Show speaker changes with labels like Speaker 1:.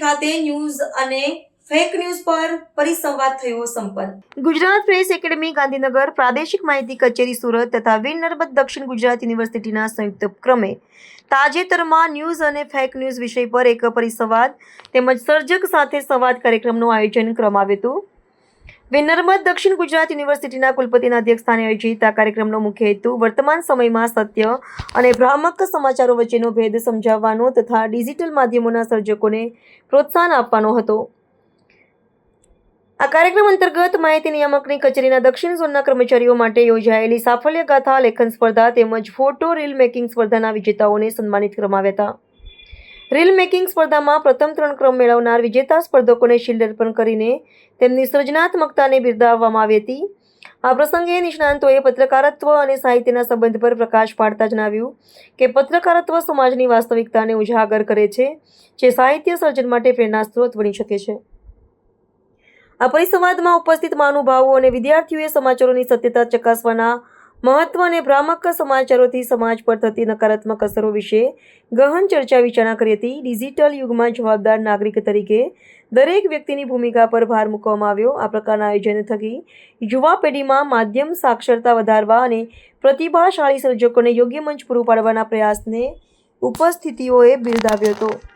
Speaker 1: ખાતે ન્યૂઝ અને fake news પર પરિસંવાદ થયો સંપન્ન.
Speaker 2: ગુજરાત પ્રેસ એકેડમી, ગાંધીનગર પ્રાદેશિક માહિતી કચેરી, સુરત તથા વીર નર્મદ દક્ષિણ ગુજરાત યુનિવર્સિટીના સંયુક્ત ઉપક્રમે તાજેતરમાં ન્યૂઝ અને ફેક ન્યૂઝ વિષય પર એક પરિસંવાદ તેમજ સર્જક સાથે સંવાદ કાર્યક્રમનું આયોજન કરવામાં આવ્યું હતું. વીર નર્મદ દક્ષિણ ગુજરાત યુનિવર્સિટીના કુલપતિના અધ્યક્ષસ્થાને આયોજિત આ કાર્યક્રમનો મુખ્ય હેતુ વર્તમાન સમયમાં સત્ય અને ભ્રામક સમાચારો વચ્ચેનો ભેદ સમજાવવાનો તથા ડિજિટલ માધ્યમોના સર્જકોને પ્રોત્સાહન આપવાનો હતો. આ કાર્યક્રમ અંતર્ગત માહિતી નિયામકની કચેરીના દક્ષિણ ઝોનના કર્મચારીઓ માટે યોજાયેલી સાફલ્ય ગાથા, લેખન સ્પર્ધા તેમજ ફોટો રીલ મેકિંગ સ્પર્ધાના વિજેતાઓને સન્માનિત કરવામાં આવ્યા હતા. રીલ મેકિંગ સ્પર્ધામાં પ્રથમ ત્રણ ક્રમ મેળવનાર વિજેતા સ્પર્ધકોને શિલ્ડ અર્પણ કરીને તેમની સર્જનાત્મકતાને બિરદાવવામાં આવી હતી. આ પ્રસંગે નિષ્ણાંતોએ પત્રકારત્વ અને સાહિત્યના સંબંધ પર પ્રકાશ પાડતા જણાવ્યું કે પત્રકારત્વ સમાજની વાસ્તવિકતાને ઉજાગર કરે છે, જે સાહિત્ય સર્જન માટે પ્રેરણા સ્ત્રોત બની શકે છે. આ પરિસંવાદમાં ઉપસ્થિત મહાનુભાવો અને વિદ્યાર્થીઓએ સમાચારોની સત્યતા ચકાસવાના મહત્વ અને ભ્રામક સમાચારોથી સમાજ પર થતી નકારાત્મક અસરો વિશે ગહન ચર્ચા વિચારણા કરી હતી. ડિજિટલ યુગમાં જવાબદાર નાગરિક તરીકે દરેક વ્યક્તિની ભૂમિકા પર ભાર મૂકવામાં આવ્યો. આ પ્રકારના આયોજન થકી યુવા પેઢીમાં માધ્યમ સાક્ષરતા વધારવા અને પ્રતિભાશાળી સર્જકોને યોગ્ય મંચ પૂરું પાડવાના પ્રયાસને ઉપસ્થિતિઓએ બિરદાવ્યો હતો.